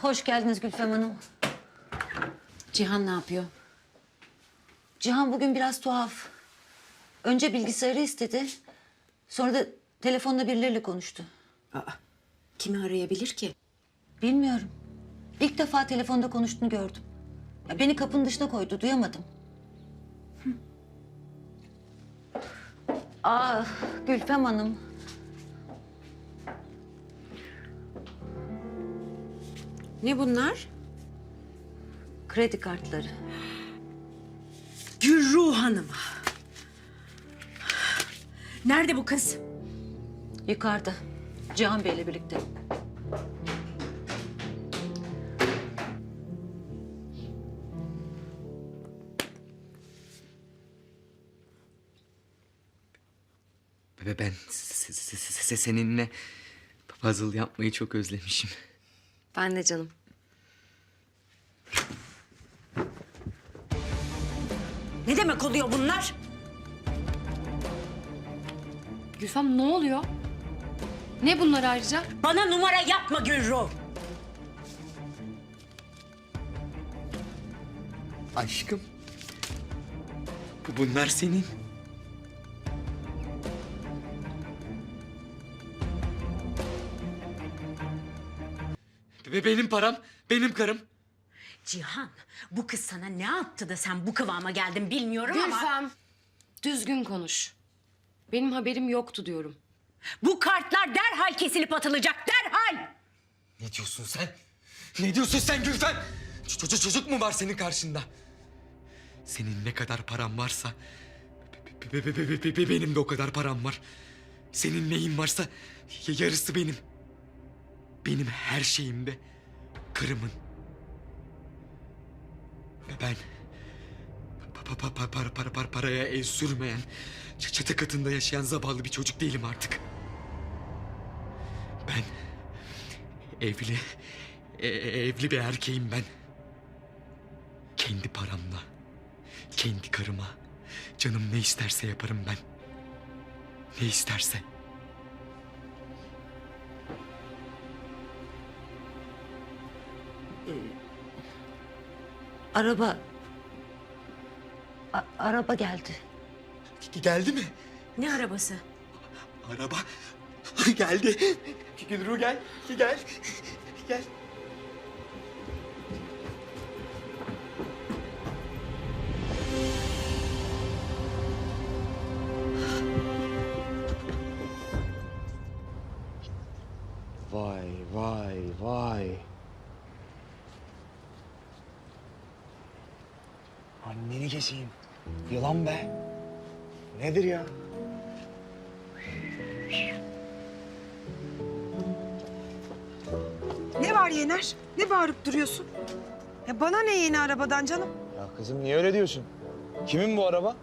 Hoş geldiniz Gülfem Hanım. Cihan ne yapıyor? Cihan bugün biraz tuhaf. Önce bilgisayarı istedi. Sonra da telefonda birileriyle konuştu. Aa, kimi arayabilir ki? Bilmiyorum. İlk defa telefonda konuştuğunu gördüm. Ya beni kapının dışına koydu, duyamadım. Hı. Aa, Gülfem Hanım. Ne bunlar? Kredi kartları. Gülruh Hanım. Nerede bu kız? Yukarıda. Cihan Bey'le birlikte. Ve ben se- se- se- se- seninle puzzle yapmayı çok özlemişim. Ben de canım. Ne demek oluyor bunlar? Gülfem ne oluyor? Ne bunlar ayrıca? Bana numara yapma Gülruh. Aşkım. Bu bunlar senin. Ve benim param, benim karım. Cihan, bu kız sana ne yaptı da sen bu kıvama geldin bilmiyorum ama... Gülfem düzgün konuş. Benim haberim yoktu diyorum. Bu kartlar derhal kesilip atılacak, derhal! Ne diyorsun sen? Ne diyorsun sen Gülfem? Çocuk çocuk mu var senin karşında? Senin ne kadar paran varsa be- be- be- be- be- be- benim de o kadar param var. Senin neyin varsa y- yarısı benim. Benim her şeyim de karımın. Ve ben pa- pa- pa- para, para, para, paraya el sürmeyen, çatı katında yaşayan zavallı bir çocuk değilim artık. Ben Evli, e- e- evli bir erkeğim ben. Kendi paramla, kendi karıma, canım ne isterse yaparım ben. Ne isterse. Araba... A- araba geldi. Geldi mi? Ne arabası? Araba geldi. Gülru gel, gel, gel. Vay vay vay. Anneni keseyim. Yılan be. Nedir ya? Ne var Yener? Ne bağırıp duruyorsun? Ya bana ne yeni arabadan canım? Ya kızım niye öyle diyorsun? Kimin bu araba?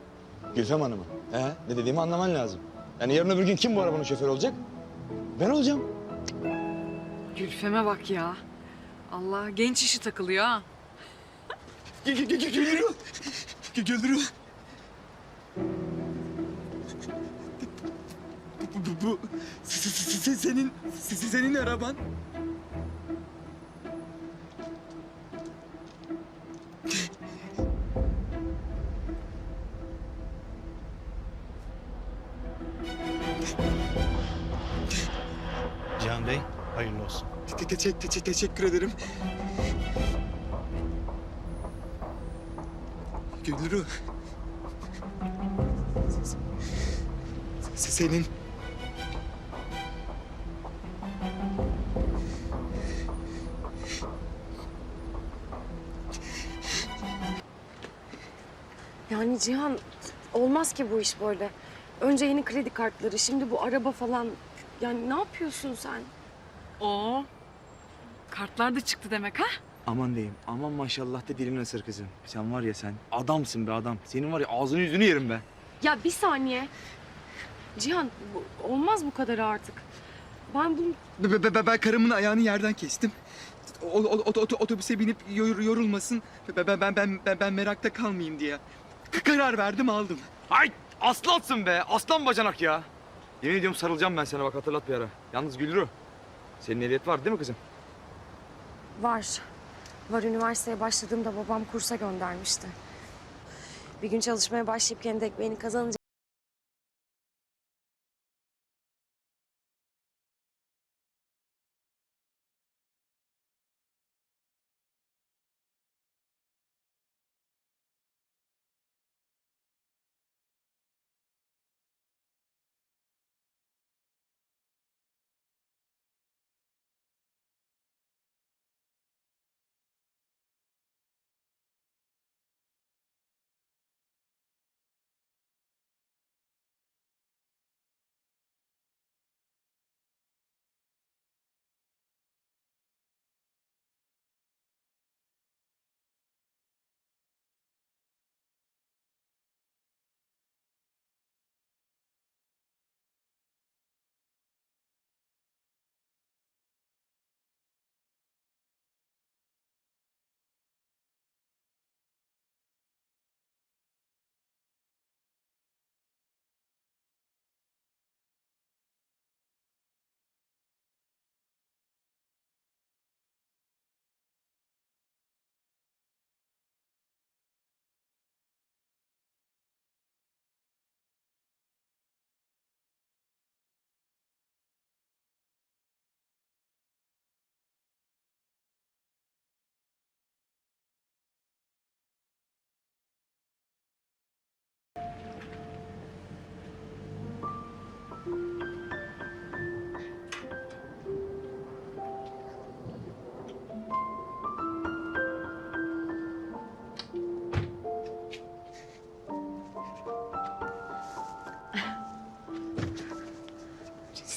Gülfem Hanım'ın. He? Ne dediğimi anlaman lazım. Yani yarın öbür gün kim bu arabanın şoförü olacak? Ben olacağım. Gülfem'e bak ya. Allah genç işi takılıyor ha. Gül- Gülru. Bu, bu, bu se- se- se- senin, se- se- senin araban. Cihan Bey, hayırlı olsun. Te- te- te- te- teşekkür ederim. Gülru. Se- Senin Yani Cihan olmaz ki bu iş böyle. Önce yeni kredi kartları, şimdi bu araba falan. Yani ne yapıyorsun sen? Oo. Kartlar da çıktı demek ha? Aman diyeyim, aman maşallah de dilin ısır kızım. Sen var ya sen, adamsın be adam. Senin var ya ağzını yüzünü yerim be. Ya bir saniye. Cihan bu- olmaz bu kadar artık. Ben bunu Be- be- be- ben karımın ayağını yerden kestim. O, o- o- otobüse binip yor- yorulmasın. Be- Ben, ben, ben, ben, ben merakta kalmayayım diye. K- Karar verdim aldım. Ay aslansın be, aslan bacanak ya. Yemin ediyorum sarılacağım ben sana bak hatırlat bir ara. Yalnız Gülru, senin ehliyet var değil mi kızım? Var. Var üniversiteye başladığımda babam kursa göndermişti. Bir gün çalışmaya başlayıp kendi ekmeğini kazanınca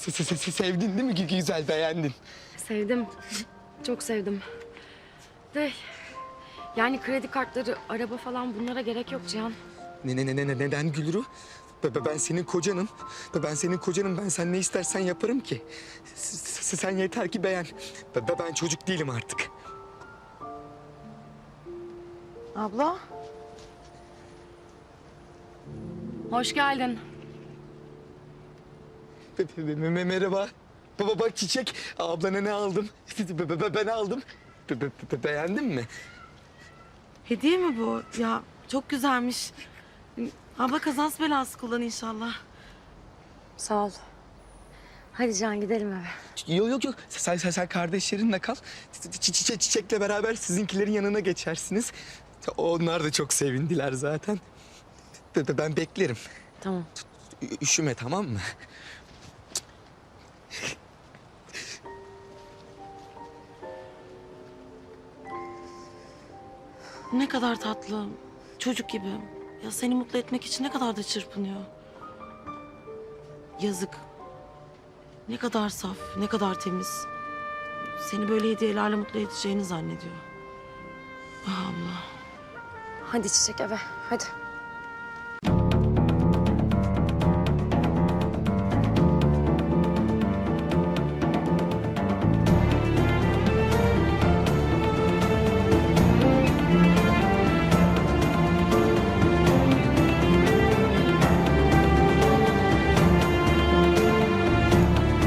Se- se- se- Sevdin değil mi Gü- güzel beğendin? sevdim. Çok sevdim. De yani kredi kartları, araba falan bunlara gerek yok Cihan. Ne ne ne ne ne- neden Gülru? Be- be- Ben senin kocanım. Be- Ben senin kocanım. Ben sen ne istersen yaparım ki. S- s- Sen yeter ki beğen. Be- be- Ben çocuk değilim artık. Abla. Hoş geldin. Merhaba. Baba bak çiçek. Ablana ne aldım? Be- be- be- Ben aldım. Be- be- be- Beğendin mi? Hediye mi bu? Ya çok güzelmiş. Abla kazans belası kullan inşallah. Sağ ol. Hadi Cihan gidelim eve. Yok yok yok. Sen, sen, sen kardeşlerinle kal. Çi- çi- çiçekle beraber sizinkilerin yanına geçersiniz. Onlar da çok sevindiler zaten. Be- be- Ben beklerim. Tamam. Üşüme tamam mı? Ne kadar tatlı. Çocuk gibi. Ya seni mutlu etmek için ne kadar da çırpınıyor. Yazık. Ne kadar saf, ne kadar temiz. Seni böyle hediyelerle mutlu edeceğini zannediyor. Ah abla. Hadi Çiçek eve. Hadi.